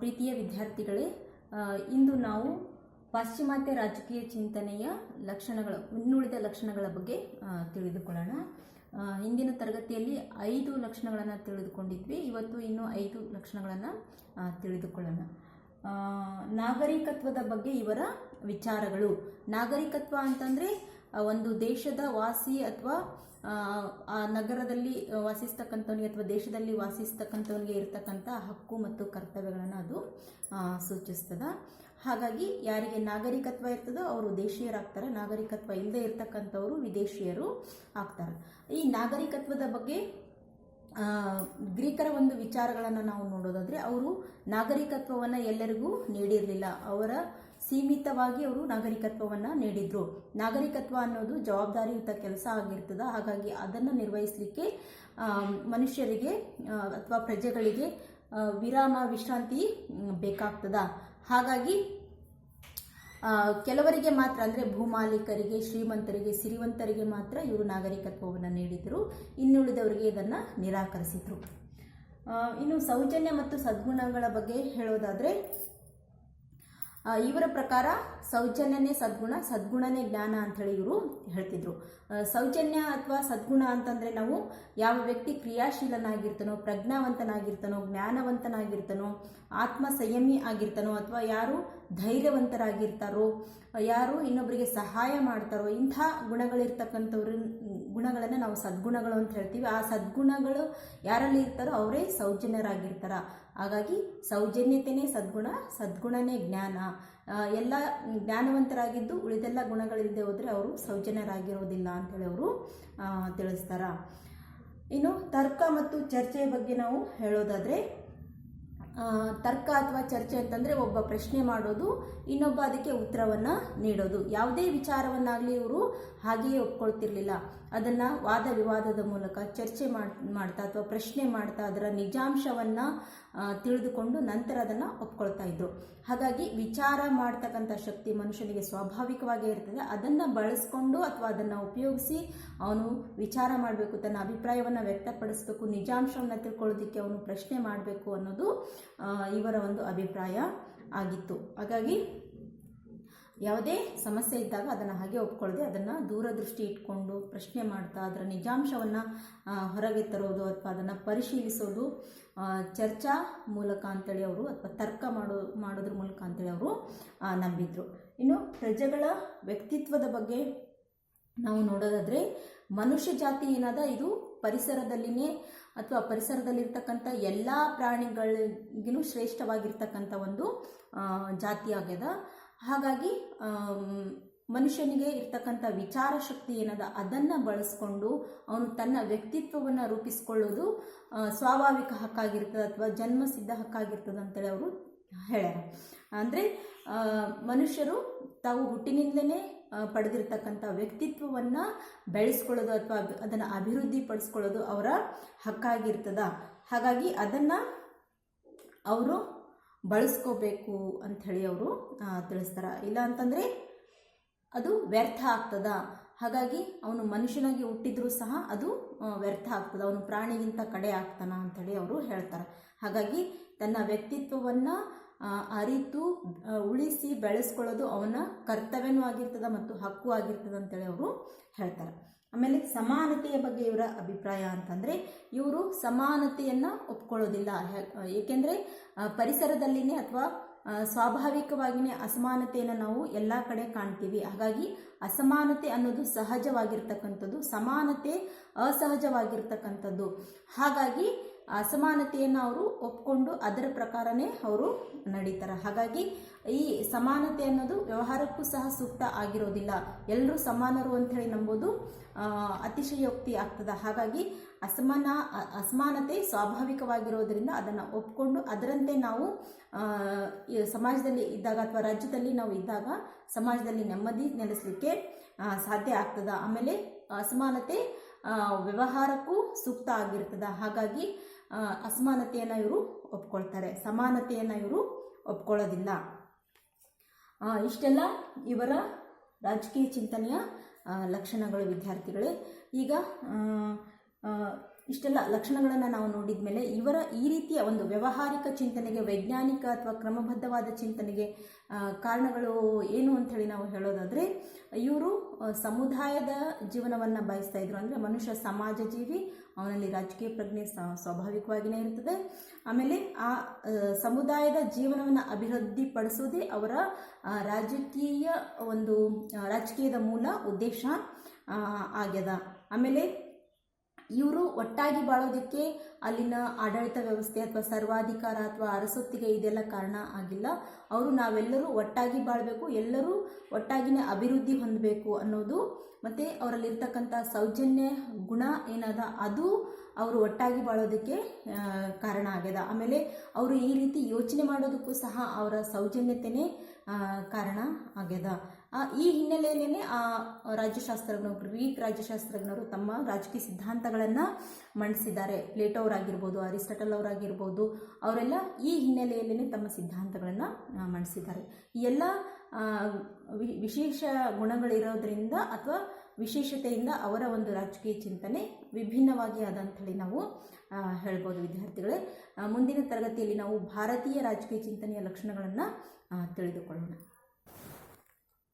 ಪ್ರೀತಿಯ ವಿದ್ಯಾರ್ಥಿಗಳೇ ಇಂದು ನಾವು ಪಾಶ್ಚಿಮಾತ್ಯ ರಾಜಕೀಯ ಚಿಂತನೆಯ ಲಕ್ಷಣಗಳ ಇನ್ನುಳಿದ ಲಕ್ಷಣಗಳ ಬಗ್ಗೆ ತಿಳಿದುಕೊಳ್ಳೋಣ. ಹಿಂದಿನ ತರಗತಿಯಲ್ಲಿ ಐದು ಲಕ್ಷಣಗಳನ್ನು ತಿಳಿದುಕೊಂಡಿದ್ವಿ, ಇವತ್ತು ಇನ್ನೂ ಐದು ಲಕ್ಷಣಗಳನ್ನು ತಿಳಿದುಕೊಳ್ಳೋಣ. ನಾಗರಿಕತ್ವದ ಬಗ್ಗೆ ಇವರ ವಿಚಾರಗಳು. ನಾಗರಿಕತ್ವ ಅಂತಂದರೆ ಒಂದು ದೇಶದ ವಾಸಿ ಅಥವಾ ಆ, ನಗರದಲ್ಲಿ ವಾಸಿಸ್ತಕ್ಕಂಥವನಿಗೆ ಅಥವಾ ದೇಶದಲ್ಲಿ ವಾಸಿಸ್ತಕ್ಕಂಥವನಿಗೆ ಇರತಕ್ಕಂಥ ಹಕ್ಕು ಮತ್ತು ಕರ್ತವ್ಯಗಳನ್ನು ಅದು ಸೂಚಿಸ್ತದೆ. ಹಾಗಾಗಿ ಯಾರಿಗೆ ನಾಗರಿಕತ್ವ ಇರ್ತದೋ ಅವರು ದೇಶೀಯರಾಗ್ತಾರೆ ನಾಗರಿಕತ್ವ ಇಲ್ಲದೆ ಇರ್ತಕ್ಕಂಥವರು ವಿದೇಶಿಯರು ಆಗ್ತಾರೆ. ಈ ನಾಗರಿಕತ್ವದ ಬಗ್ಗೆ ಗ್ರೀಕರ ಒಂದು ವಿಚಾರಗಳನ್ನು ನಾವು ನೋಡೋದಾದರೆ ಅವರು ನಾಗರಿಕತ್ವವನ್ನು ಎಲ್ಲರಿಗೂ ನೀಡಿರಲಿಲ್ಲ. ಅವರ ಸೀಮಿತವಾಗಿ ಅವರು ನಾಗರಿಕತ್ವವನ್ನು ನೀಡಿದರು. ನಾಗರಿಕತ್ವ ಅನ್ನೋದು ಜವಾಬ್ದಾರಿಯುತ ಕೆಲಸ ಆಗಿರ್ತದೆ. ಹಾಗಾಗಿ ಅದನ್ನು ನಿರ್ವಹಿಸಲಿಕ್ಕೆ ಮನುಷ್ಯರಿಗೆ ಅಥವಾ ಪ್ರಜೆಗಳಿಗೆ ವಿರಾಮ, ವಿಶ್ರಾಂತಿ ಬೇಕಾಗ್ತದ. ಹಾಗಾಗಿ ಕೆಲವರಿಗೆ ಮಾತ್ರ ಅಂದರೆ ಭೂಮಾಲೀಕರಿಗೆ, ಶ್ರೀಮಂತರಿಗೆ, ಸಿರಿವಂತರಿಗೆ ಮಾತ್ರ ಇವರು ನಾಗರಿಕತ್ವವನ್ನು ನೀಡಿದರು. ಇನ್ನುಳಿದವರಿಗೆ ಇದನ್ನು ನಿರಾಕರಿಸಿದರು. ಇನ್ನು ಸೌಜನ್ಯ ಮತ್ತು ಸದ್ಗುಣಗಳ ಬಗ್ಗೆ ಹೇಳೋದಾದರೆ ಇವರ ಪ್ರಕಾರ ಸೌಜನ್ಯನೇ ಸದ್ಗುಣ, ಸದ್ಗುಣನೇ ಜ್ಞಾನ ಅಂಥೇಳಿ ಇವರು ಹೇಳ್ತಿದ್ರು. ಸೌಜನ್ಯ ಅಥವಾ ಸದ್ಗುಣ ಅಂತಂದರೆ ನಾವು ಯಾವ ವ್ಯಕ್ತಿ ಕ್ರಿಯಾಶೀಲನಾಗಿರ್ತಾನೋ, ಪ್ರಜ್ಞಾವಂತನಾಗಿರ್ತಾನೋ, ಜ್ಞಾನವಂತನಾಗಿರ್ತಾನೋ ಆತ್ಮ ಸಂಯಮಿ ಆಗಿರ್ತಾನೋ ಅಥವಾ ಯಾರು ಧೈರ್ಯವಂತರಾಗಿರ್ತಾರೋ, ಯಾರು ಇನ್ನೊಬ್ಬರಿಗೆ ಸಹಾಯ ಮಾಡ್ತಾರೋ, ಇಂಥ ಗುಣಗಳಿರ್ತಕ್ಕಂಥವ್ರ, ಗುಣಗಳನ್ನು ನಾವು ಸದ್ಗುಣಗಳು ಅಂತ ಹೇಳ್ತೀವಿ. ಆ ಸದ್ಗುಣಗಳು ಯಾರಲ್ಲಿ ಇರ್ತಾರೋ ಅವರೇ ಸೌಜನ್ಯರಾಗಿರ್ತಾರ. ಹಾಗಾಗಿ ಸೌಜನ್ಯತೆಯೇ ಸದ್ಗುಣ, ಸದ್ಗುಣನೇ ಜ್ಞಾನ. ಎಲ್ಲ ಜ್ಞಾನವಂತರಾಗಿದ್ದು ಉಳಿದೆಲ್ಲ ಗುಣಗಳಿಲ್ಲದೆ ಹೋದರೆ ಅವರು ಸೌಜನ್ಯರಾಗಿರೋದಿಲ್ಲ ಅಂತೇಳಿ ಅವರು ತಿಳಿಸ್ತಾರ. ಇನ್ನು ತರ್ಕ ಮತ್ತು ಚರ್ಚೆಯ ಬಗ್ಗೆ ನಾವು ಹೇಳೋದಾದರೆ ತರ್ಕ ಅಥವಾ ಚರ್ಚೆ ಅಂತಂದರೆ ಒಬ್ಬ ಪ್ರಶ್ನೆ ಮಾಡೋದು, ಇನ್ನೊಬ್ಬ ಅದಕ್ಕೆ ಉತ್ತರವನ್ನು ನೀಡೋದು. ಯಾವುದೇ ವಿಚಾರವನ್ನಾಗಲಿ ಇವರು ಹಾಗೆಯೇ ಒಪ್ಕೊಳ್ತಿರ್ಲಿಲ್ಲ. ಅದನ್ನು ವಾದ ವಿವಾದದ ಮೂಲಕ ಚರ್ಚೆ ಮಾಡ್, ಮಾಡ್ತಾ ಅಥವಾ ಪ್ರಶ್ನೆ ಮಾಡ್ತಾ ಅದರ ನಿಜಾಂಶವನ್ನು ತಿಳಿದುಕೊಂಡು ನಂತರ ಅದನ್ನು ಒಪ್ಕೊಳ್ತಾ ಇದ್ರು. ಹಾಗಾಗಿ ವಿಚಾರ ಮಾಡ್ತಕ್ಕಂಥ ಶಕ್ತಿ ಮನುಷ್ಯನಿಗೆ ಸ್ವಾಭಾವಿಕವಾಗೇ ಇರ್ತದೆ. ಅದನ್ನು ಬಳಸ್ಕೊಂಡು ಅಥವಾ ಅದನ್ನು ಉಪಯೋಗಿಸಿ ಅವನು ವಿಚಾರ ಮಾಡಬೇಕು, ತನ್ನ ಅಭಿಪ್ರಾಯವನ್ನು ವ್ಯಕ್ತಪಡಿಸಬೇಕು, ನಿಜಾಂಶವನ್ನು ತಿಳ್ಕೊಳ್ಳೋದಕ್ಕೆ ಅವನು ಪ್ರಶ್ನೆ ಮಾಡಬೇಕು ಅನ್ನೋದು ಇವರ ಒಂದು ಅಭಿಪ್ರಾಯ ಆಗಿತ್ತು. ಹಾಗಾಗಿ ಯಾವುದೇ ಸಮಸ್ಯೆ ಇದ್ದಾಗ ಅದನ್ನು ಹಾಗೆ ಒಪ್ಕೊಳ್ಳದೆ ಅದನ್ನು ದೂರದೃಷ್ಟಿ ಇಟ್ಕೊಂಡು ಪ್ರಶ್ನೆ ಮಾಡ್ತಾ, ಅದರ ನಿಜಾಂಶವನ್ನು ಹೊರಗೆ ತರೋದು ಅಥವಾ ಅದನ್ನು ಪರಿಶೀಲಿಸೋದು ಚರ್ಚಾ ಮೂಲಕ ಅಂತೇಳಿ ಅವರು ಅಥವಾ ತರ್ಕ ಮಾಡೋ, ಮಾಡೋದ್ರ ಮೂಲಕ ಅಂತೇಳಿ ಅವರು ನಂಬಿದ್ರು. ಇನ್ನು ಪ್ರಜೆಗಳ ವ್ಯಕ್ತಿತ್ವದ ಬಗ್ಗೆ ನಾವು ನೋಡೋದಾದರೆ ಮನುಷ್ಯ ಜಾತಿ ಏನಾದ ಇದು ಪರಿಸರದಲ್ಲಿನೇ ಅಥವಾ ಪರಿಸರದಲ್ಲಿರ್ತಕ್ಕಂಥ ಎಲ್ಲ ಪ್ರಾಣಿಗಳಿಗೂ ಶ್ರೇಷ್ಠವಾಗಿರ್ತಕ್ಕಂಥ ಒಂದು ಜಾತಿ ಆಗ್ಯದ ಹಾಗಾಗಿ ಮನುಷ್ಯನಿಗೆ ಇರ್ತಕ್ಕಂಥ ವಿಚಾರ ಶಕ್ತಿ ಏನದ, ಅದನ್ನು ಬಳಸ್ಕೊಂಡು ಅವನು ತನ್ನ ವ್ಯಕ್ತಿತ್ವವನ್ನು ರೂಪಿಸ್ಕೊಳ್ಳೋದು ಸ್ವಾಭಾವಿಕ ಹಕ್ಕಾಗಿರ್ತದೆ ಅಥವಾ ಜನ್ಮಸಿದ್ಧ ಹಕ್ಕಾಗಿರ್ತದೆ ಅಂತೇಳಿ ಅವರು ಹೇಳ್ಯಾರ. ಅಂದರೆ ಮನುಷ್ಯರು ತಾವು ಹುಟ್ಟಿನಿಂದಲೇ ಪಡೆದಿರ್ತಕ್ಕಂಥ ವ್ಯಕ್ತಿತ್ವವನ್ನು ಬೆಳೆಸ್ಕೊಳ್ಳೋದು ಅಥವಾ ಅದನ್ನು ಅಭಿವೃದ್ಧಿ ಪಡಿಸ್ಕೊಳ್ಳೋದು ಅವರ ಹಕ್ಕಾಗಿರ್ತದ. ಹಾಗಾಗಿ ಅದನ್ನು ಅವರು ಬಳಸ್ಕೋಬೇಕು ಅಂಥೇಳಿ ಅವರು ತಿಳಿಸ್ತಾರೆ. ಇಲ್ಲ ಅಂತಂದರೆ ಅದು ವ್ಯರ್ಥ ಆಗ್ತದ. ಹಾಗಾಗಿ ಅವನು ಮನುಷ್ಯನಾಗಿ ಹುಟ್ಟಿದ್ರೂ ಸಹ ಅದು ವ್ಯರ್ಥ ಆಗ್ತದೆ. ಅವನು ಪ್ರಾಣಿಗಿಂತ ಕಡೆ ಆಗ್ತಾನ ಅಂಥೇಳಿ ಅವರು ಹೇಳ್ತಾರೆ. ಹಾಗಾಗಿ ತನ್ನ ವ್ಯಕ್ತಿತ್ವವನ್ನು ಅರಿತು ಉಳಿಸಿ ಬೆಳೆಸ್ಕೊಳ್ಳೋದು ಅವನ ಕರ್ತವ್ಯನೂ ಆಗಿರ್ತದೆ ಮತ್ತು ಹಕ್ಕು ಆಗಿರ್ತದ ಅಂತೇಳಿ ಅವರು ಹೇಳ್ತಾರೆ. ಆಮೇಲೆ ಸಮಾನತೆಯ ಬಗ್ಗೆ ಇವರ ಅಭಿಪ್ರಾಯ ಅಂತಂದರೆ ಇವರು ಸಮಾನತೆಯನ್ನು ಒಪ್ಕೊಳ್ಳೋದಿಲ್ಲ. ಏಕೆಂದರೆ ಪರಿಸರದಲ್ಲಿನೇ ಅಥವಾ ಸ್ವಾಭಾವಿಕವಾಗಿಯೇ ಅಸಮಾನತೆಯನ್ನು ನಾವು ಎಲ್ಲ ಕಡೆ ಕಾಣ್ತೀವಿ. ಹಾಗಾಗಿ ಅಸಮಾನತೆ ಅನ್ನೋದು ಸಹಜವಾಗಿರ್ತಕ್ಕಂಥದ್ದು, ಸಮಾನತೆ ಅಸಹಜವಾಗಿರ್ತಕ್ಕಂಥದ್ದು. ಹಾಗಾಗಿ ಅಸಮಾನತೆಯನ್ನು ಅವರು ಒಪ್ಕೊಂಡು ಅದರ ಪ್ರಕಾರನೇ ಅವರು ನಡೀತಾರೆ. ಹಾಗಾಗಿ ಈ ಸಮಾನತೆ ಅನ್ನೋದು ವ್ಯವಹಾರಕ್ಕೂ ಸಹ ಸೂಕ್ತ ಆಗಿರೋದಿಲ್ಲ. ಎಲ್ಲರೂ ಸಮಾನರು ಅಂಥೇಳಿ ನಂಬೋದು ಆ, ಅತಿಶಯೋಕ್ತಿ ಆಗ್ತದೆ. ಹಾಗಾಗಿ ಅಸಮಾನ ಅಸಮಾನತೆ ಸ್ವಾಭಾವಿಕವಾಗಿರೋದ್ರಿಂದ ಅದನ್ನು ಒಪ್ಕೊಂಡು ಅದರಂತೆ ನಾವು ಸಮಾಜದಲ್ಲಿ ಇದ್ದಾಗ ಅಥವಾ ರಾಜ್ಯದಲ್ಲಿ ನಾವು ಇದ್ದಾಗ ಸಮಾಜದಲ್ಲಿ ನೆಮ್ಮದಿ ನೆಲೆಸಲಿಕ್ಕೆ ಸಾಧ್ಯ ಆಗ್ತದ. ಆಮೇಲೆ ಅಸಮಾನತೆ ವ್ಯವಹಾರಕ್ಕೂ ಸೂಕ್ತ ಆಗಿರ್ತದ. ಹಾಗಾಗಿ ಅಸಮಾನತೆಯನ್ನು ಇವರು ಒಪ್ಕೊಳ್ತಾರೆ. ಸಮಾನತೆಯನ್ನು ಇವರು ಒಪ್ಕೊಳ್ಳೋದಿಲ್ಲ. ಇಷ್ಟೆಲ್ಲ ಇವರ ರಾಜಕೀಯ ಚಿಂತನೆಯ ಲಕ್ಷಣಗಳು ವಿದ್ಯಾರ್ಥಿಗಳೇ. ಈಗ ಇಷ್ಟೆಲ್ಲ ಲಕ್ಷಣಗಳನ್ನು ನಾವು ನೋಡಿದ ಮೇಲೆ ಇವರ ಈ ರೀತಿಯ ಒಂದು ವ್ಯಾವಹಾರಿಕ ಚಿಂತನೆಗೆ, ವೈಜ್ಞಾನಿಕ ಅಥವಾ ಕ್ರಮಬದ್ಧವಾದ ಚಿಂತನೆಗೆ ಕಾರಣಗಳು ಏನು ಅಂಥೇಳಿ ನಾವು ಹೇಳೋದಾದರೆ, ಇವರು ಸಮುದಾಯದ ಜೀವನವನ್ನು ಬಯಸ್ತಾ ಇದ್ರು. ಅಂದರೆ ಮನುಷ್ಯ ಸಮಾಜ ಜೀವಿ, ಅವನಲ್ಲಿ ರಾಜಕೀಯ ಪ್ರಜ್ಞೆ ಸ್ವಾಭಾವಿಕವಾಗಿಯೇ ಇರ್ತದೆ. ಆಮೇಲೆ ಆ ಸಮುದಾಯದ ಜೀವನವನ್ನು ಅಭಿವೃದ್ಧಿಪಡಿಸೋದೇ ಅವರ ರಾಜಕೀಯ ಒಂದು ರಾಜಕೀಯದ ಮೂಲ ಉದ್ದೇಶ ಆಗ್ಯದ. ಆಮೇಲೆ ಇವರು ಒಟ್ಟಾಗಿ ಬಾಳೋದಕ್ಕೆ ಅಲ್ಲಿನ ಆಡಳಿತ ವ್ಯವಸ್ಥೆ ಅಥವಾ ಸರ್ವಾಧಿಕಾರ ಅಥವಾ ಅರಸೊತ್ತಿಗೆ ಇದೆಲ್ಲ ಕಾರಣ ಆಗಿಲ್ಲ. ಅವರು ನಾವೆಲ್ಲರೂ ಒಟ್ಟಾಗಿ ಬಾಳಬೇಕು, ಎಲ್ಲರೂ ಒಟ್ಟಾಗಿನೇ ಅಭಿವೃದ್ಧಿ ಹೊಂದಬೇಕು ಅನ್ನೋದು. ಮತ್ತು ಅವರಲ್ಲಿರ್ತಕ್ಕಂಥ ಸೌಜನ್ಯ ಗುಣ ಏನದ ಅದು ಅವರು ಒಟ್ಟಾಗಿ ಬಾಳೋದಕ್ಕೆ ಕಾರಣ ಆಗ್ಯದ. ಆಮೇಲೆ ಅವರು ಈ ರೀತಿ ಯೋಚನೆ ಮಾಡೋದಕ್ಕೂ ಸಹ ಅವರ ಸೌಜನ್ಯತೆಯೇ ಕಾರಣ ಆಗ್ಯದ. ಈ ಹಿನ್ನೆಲೆಯಲ್ಲೇ ಆ ರಾಜ್ಯಶಾಸ್ತ್ರಜ್ಞರು ಗ್ರೀಕ್ ರಾಜ್ಯಶಾಸ್ತ್ರಜ್ಞರು ತಮ್ಮ ರಾಜಕೀಯ ಸಿದ್ಧಾಂತಗಳನ್ನು ಮಂಡಿಸಿದ್ದಾರೆ. ಪ್ಲೇಟೋ ಅವರಾಗಿರ್ಬೋದು, ಅರಿಸ್ಟಟಲ್ ಅವರಾಗಿರ್ಬೋದು, ಅವರೆಲ್ಲ ಈ ಹಿನ್ನೆಲೆಯಲ್ಲೇ ತಮ್ಮ ಸಿದ್ಧಾಂತಗಳನ್ನು ಮಂಡಿಸಿದ್ದಾರೆ. ಈ ಎಲ್ಲ ವಿಶೇಷ ಗುಣಗಳಿರೋದ್ರಿಂದ ಅಥವಾ ವಿಶೇಷತೆಯಿಂದ ಅವರ ಒಂದು ರಾಜಕೀಯ ಚಿಂತನೆ ವಿಭಿನ್ನವಾಗಿ ಅದ ಅಂಥೇಳಿ ನಾವು ಹೇಳ್ಬೋದು ವಿದ್ಯಾರ್ಥಿಗಳೇ. ಮುಂದಿನ ತರಗತಿಯಲ್ಲಿ ನಾವು ಭಾರತೀಯ ರಾಜಕೀಯ ಚಿಂತನೆಯ ಲಕ್ಷಣಗಳನ್ನು ತಿಳಿದುಕೊಳ್ಳೋಣ.